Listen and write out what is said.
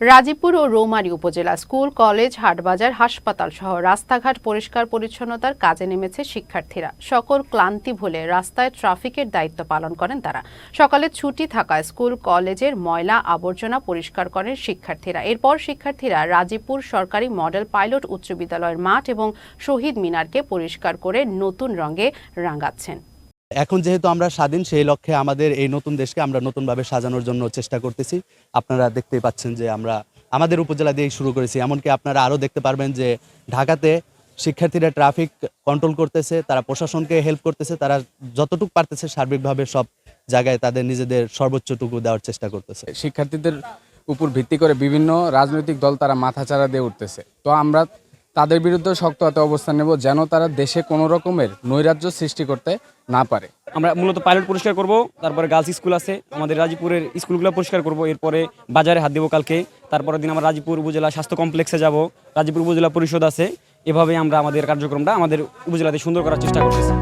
রাজীবপুর ও রৌমারী উপজেলা school, college, হাটবাজার, হাসপাতাল সহ রাস্তাঘাট পরিষ্কার পরিচ্ছন্নতার কাজে নেমেছে শিক্ষার্থীরা। সকল ক্লান্তি ভুলে রাস্তায় ট্রাফিকের দায়িত্ব পালন করেন তারা। সকালে ছুটি থাকায় স্কুল, কলেজের ময়লা আবর্জনা পরিষ্কার করেন শিক্ষার্থীরা। এরপর শিক্ষার্থীরা রাজীবপুর সরকারি মডেল পাইলট উচ্চ বিদ্যালয়ের মাঠ এবং শহীদ মিনারকে পরিষ্কার করে নতুন রঙে রাঙাচ্ছেন। এখন যেহেতু আমরা স্বাধীন, সেই লক্ষ্যে আমাদের এই নতুন দেশকে আমরা নতুনভাবে সাজানোর জন্য চেষ্টা করতেছি। আপনারা দেখতেই পাচ্ছেন যে আমরা আমাদের উপজেলা দিয়েই শুরু করেছি। এমনকি আপনারা আরও দেখতে পারবেন যে ঢাকাতে শিক্ষার্থীরা ট্রাফিক কন্ট্রোল করতেছে, তারা প্রশাসনকে হেল্প করতেছে, তারা যতটুকু পারতেছে সার্বিকভাবে সব জায়গায় তাদের নিজেদের সর্বোচ্চটুকু দেওয়ার চেষ্টা করতেছে। শিক্ষার্থীদের উপর ভিত্তি করে বিভিন্ন রাজনৈতিক দল তারা মাথাচাড়া দিয়ে উঠতেছে। তো আমরা তাদের বিরুদ্ধে শক্ত হাতে অবস্থান নেব যেন তারা দেশে কোনো রকমের নৈরাজ্য সৃষ্টি করতে না পারে। আমরা মূলত পাইলট পরিষ্কার করব, তারপরে গার্লস স্কুল আছে, আমাদের রাজীপুরের স্কুলগুলো পরিষ্কার করব, এরপরে বাজারে হাত দেবো কালকে, তারপরের দিন আমরা রাজীপুর উপজেলা স্বাস্থ্য কমপ্লেক্সে যাব রাজীপুর উপজেলা পরিষদ আছে এভাবে আমরা আমাদের কার্যক্রমটা আমাদের উপজেলাতে সুন্দর করার চেষ্টা করতেছি।